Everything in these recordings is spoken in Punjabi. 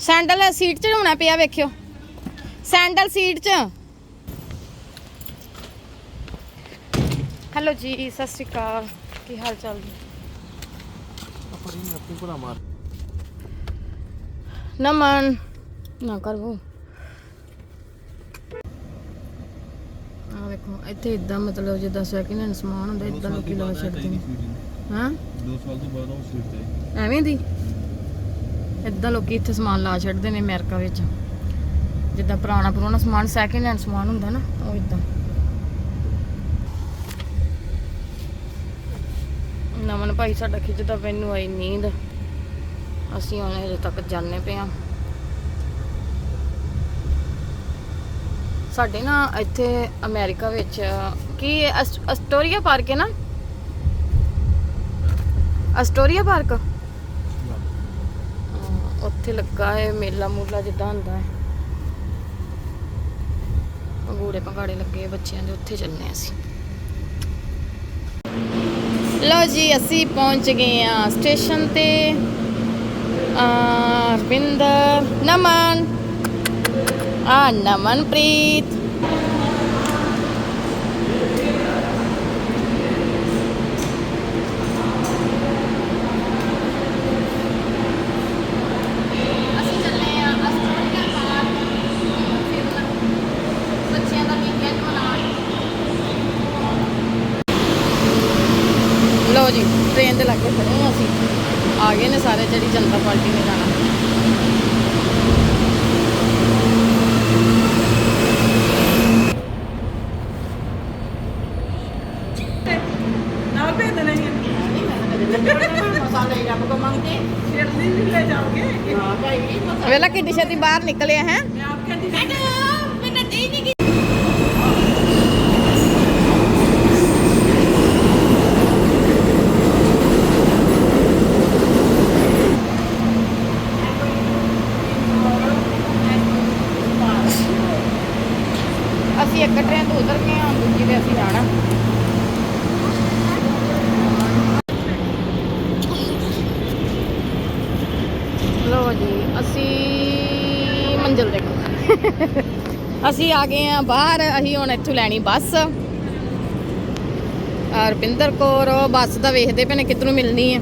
ਸੈਂਡਲ ਸੀਟ 'ਚ ਹੋਣਾ ਪਿਆ ਵੇਖਿਓ। ਸੈਂਡਲ ਸੀਟ 'ਚ। ਹੈਲੋ ਜੀ ਸਤਿ ਸ਼੍ਰੀ ਅਕਾਲ। ਕੀ ਹਾਲ ਚਾਲ? ਜੀ ਆਪਣੀ ਮਾਰ ਨਮਨ ਨਾ ਕਰਵੋ ਆ ਵੇਖੋ ਇੱਥੇ ਇਦਾਂ ਮਤਲਬ ਜਿੱਦਾਂ ਸੈਕਿੰਡ ਹੈਂਡ ਸਮਾਨ ਹੁੰਦਾ ਇਦਾਂ ਲੋਕੀ ਲਾ ਛੱਡਦੇ ਨੇ। ਹਾਂ? 2 ਸਾਲ ਤੋਂ ਬਾਅਦ ਉਹ ਸੀਟ ਤੇ। ਐਵੇਂ ਦੀ? ਇਦਾਂ ਲੋਕੀ ਇੱਥੇ ਸਮਾਨ ਲਾ ਛੱਡਦੇ ਨੇ ਅਮਰੀਕਾ ਵਿੱਚ। ਜਿੱਦਾਂ ਪੁਰਾਣਾ ਪੁਰਾਣਾ ਸਮਾਨ ਸੈਕਿੰਡ ਹੈਂਡ ਸਮਾਨ ਹੁੰਦਾ ਨਾ, ਉਹ ਇਦਾਂ ਨਮਨ ਭਾਈ, ਸਾਡਾ ਖਿੱਚਦਾ ਮੈਨੂੰ ਆਈ ਨੀਂਦ। ਅਸੀਂ ਹੁਣ ਹਜੇ ਤੱਕ ਜਾਣੇ ਪਏ ਆ ਸਾਡੇ ਨਾ ਇੱਥੇ ਅਮਰੀਕਾ ਵਿੱਚ, ਕੀ ਅਸਟੋਰੀਆ ਪਾਰਕ ਹੈ ਨਾ? Astoria park? ਉੱਥੇ ਲੱਗਾ ਹੈ, ਮੇਲਾ ਮੂਲਾ ਜਿੱਦਾਂ ਹੁੰਦਾ ਹੈ। ਪੰਗੂੜੇ ਪੰਗਾੜੇ ਲੱਗੇ ਆ ਬੱਚਿਆਂ ਦੇ, ਉੱਥੇ ਚੱਲਨੇ ਅਸੀਂ। ਲਓ ਜੀ, ਅਸੀਂ ਪਹੁੰਚ ਗਏ ਆ ਸਟੇਸ਼ਨ ਤੇ। ਆ ਰਵਿੰਦਰ ਨਮਨ। ਆ, ਨਮਨਪ੍ਰੀਤ ਅਸੀਂ ਚੱਲੇ ਆ ਅਸਟੋਰੀਆ ਪਾਰਕ ਬੱਚਿਆਂ ਦਾ ਵੀਕਐਂਡ ਮਨਾਉਣ ਲਓ ਜੀ ਟ੍ਰੇਨ ਦੇ ਲਾਗੇ ਖੜੇ ਹਾਂ ਅਸੀਂ। ਆ ਗਏ ਨੇ ਸਾਰੇ ਜਿਹੜੀ ਜਨਤਾ ਪਾਰਟੀ ਨੇ ਜਾਣਾ। ਲੈ ਵੇਲਾ ਕਿੱਡੀ ਛੇਤੀ ਬਾਹਰ ਨਿਕਲਿਆ ਹੈ। ਮੈਂ ਆਪ ਕਹਿੰਦੀ ਸੀ ਮੈਨੂੰ ਦੇ ਨਹੀਂ ਅਸੀਂ ਇੱਕ ਟ੍ਰੇਨ ਤੋਂ ਉਤਰ ਕੇ ਹਾਂ, ਦੂਜੀ ਤੇ ਅਸੀਂ ਜਾਣਾ। ਲੋ ਜੀ, ਅਸੀਂ ਮੰਜ਼ਿਲ ਦੇ ਅਸੀਂ ਆ ਗਏ ਆ ਬਾਹਰ, ਅਸੀਂ ਹੁਣ ਇੱਥੋਂ ਲੈਣੀ ਬੱਸ। ਰਪਿੰਦਰ ਰੁਪਿੰਦਰ ਕੌਰ ਬੱਸ ਦਾ ਵੇਖਦੇ ਪਏ ਨੇ ਕਿੱਧਰੋਂ ਮਿਲਣੀ ਹੈ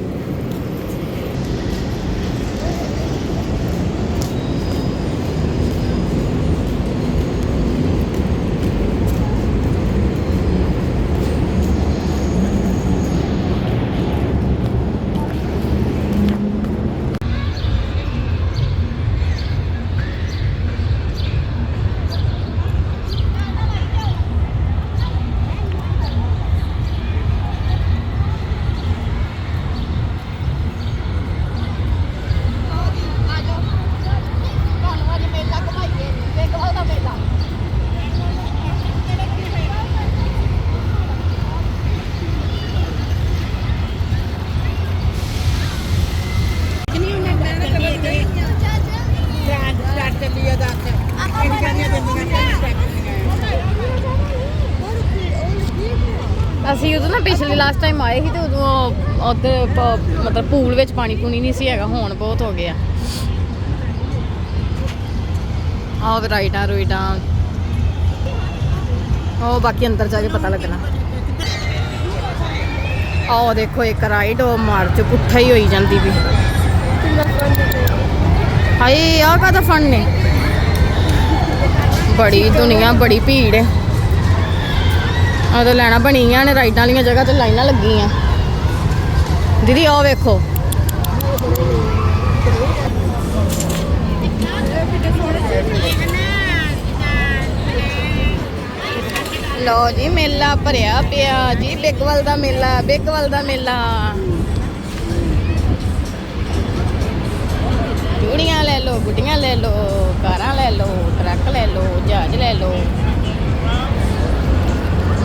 ਅਸੀਂ ਉਦੋਂ ਨਾ ਪਿਛਲੀ ਲਾਸਟ ਟਾਈਮ ਆਏ ਸੀ ਤੇ ਉਦੋਂ ਉੱਧਰ ਮਤਲਬ ਪੂਲ ਵਿੱਚ ਪਾਣੀ ਪੂਣੀ ਨਹੀਂ ਸੀ ਹੈਗਾ, ਹੁਣ ਬਹੁਤ ਹੋ ਗਿਆ ਆਹ ਰਾਈਟਾਂ ਰੋਈਟਾਂ ਉਹ ਬਾਕੀ ਅੰਦਰ ਜਾ ਕੇ ਪਤਾ ਲੱਗਣਾ। ਆਹ ਦੇਖੋ, ਇੱਕ ਰਾਈਡ, ਉਹ ਮਾਰ ਚ ਪੁੱਠਾ ਹੀ ਹੋਈ ਜਾਂਦੀ ਵੀ। ਹਾਏ, ਆਹ ਕਾਹਦਾ ਫਨ ਨੇ ਬੜੀ ਦੁਨੀਆ, ਬੜੀ ਭੀੜ ਹੈ ਆ ਤਾਂ ਲੈਣਾ ਬਣੀਆਂ ਨੇ, ਰਾਈਡਾਂ ਵਾਲੀਆਂ ਜਗ੍ਹਾ ਤੇ ਲਾਈਨਾਂ ਲੱਗੀਆਂ। ਦੀਦੀ, ਆਹ ਵੇਖੋ। ਲੋ ਜੀ, ਮੇਲਾ ਭਰਿਆ ਪਿਆ ਜੀ, ਬਿਗਵਲ ਦਾ ਮੇਲਾ, ਬਿਗਵਲ ਦਾ ਮੇਲਾ। ਚੂੜੀਆਂ ਲੈ ਲਓ, ਗੁੱਡੀਆਂ ਲੈ ਲਓ, ਕਾਰਾਂ ਲੈ ਲਓ, ਟਰੱਕ ਲੈ ਲਓ, ਜਹਾਜ਼ ਲੈ ਲਓ।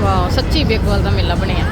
ਵਾਓ ਸੱਚੀ ਬੇਗਵਾਲ ਦਾ ਮੇਲਾ ਬਣਿਆ।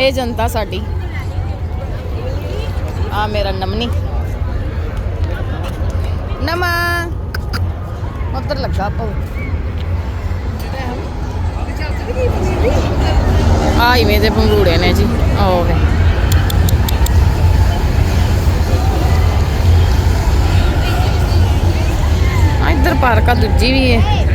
ਇਹ ਜਨਤਾ ਸਾਡੀ। ਆ ਮੇਰਾ ਨਮਨੀ। ਨਮਾ। ਉੱਧਰ ਲੱਗਾ ਪਉ ਆ ਇਵੇਂ ਦੇ ਪੰਗੂੜੇ ਨੇ ਜੀ। ਆਹ ਵੇ। ਇੱਧਰ ਪਾਰਕ ਆ, ਦੂਜੀ ਵੀ ਹੈ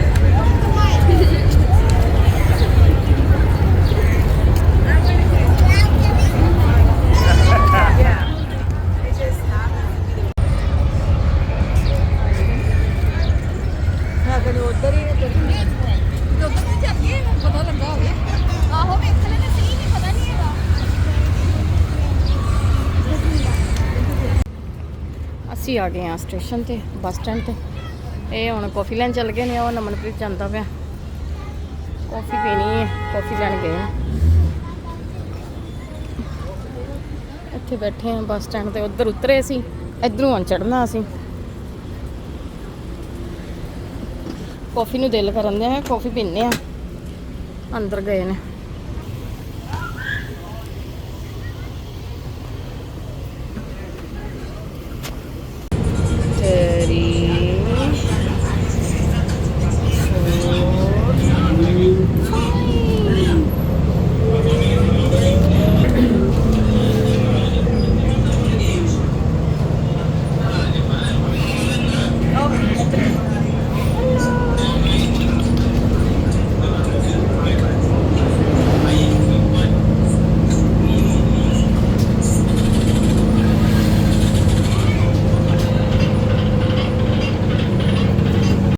ਆ ਗਏ ਆ ਸਟੇਸ਼ਨ ਤੇ, ਬੱਸ ਸਟੈਂਡ ਤੇ। ਇਹ ਹੁਣ ਕਾਫੀ ਲੈਣ ਚੱਲ ਗਏ ਨੇ, ਉਹ ਨਮਨਪ੍ਰੀਤ ਜਾਂਦਾ ਪਿਆ। ਕਾਫੀ ਪੀਣੀ ਹੈ, ਕਾਫੀ ਲੈਣ ਗਏ ਆ ਇੱਥੇ ਬੈਠੇ ਆ ਬੱਸ ਸਟੈਂਡ ਤੇ, ਉੱਧਰ ਉਤਰੇ ਸੀ, ਇਧਰੋਂ ਹੁਣ ਚੜਨਾ ਅਸੀਂ। ਕਾਫੀ ਨੂੰ ਦਿਲ ਕਰਨ ਦੇ ਆ ਕਾਫੀ ਪੀਣੇ ਆ। ਅੰਦਰ ਗਏ ਨੇ।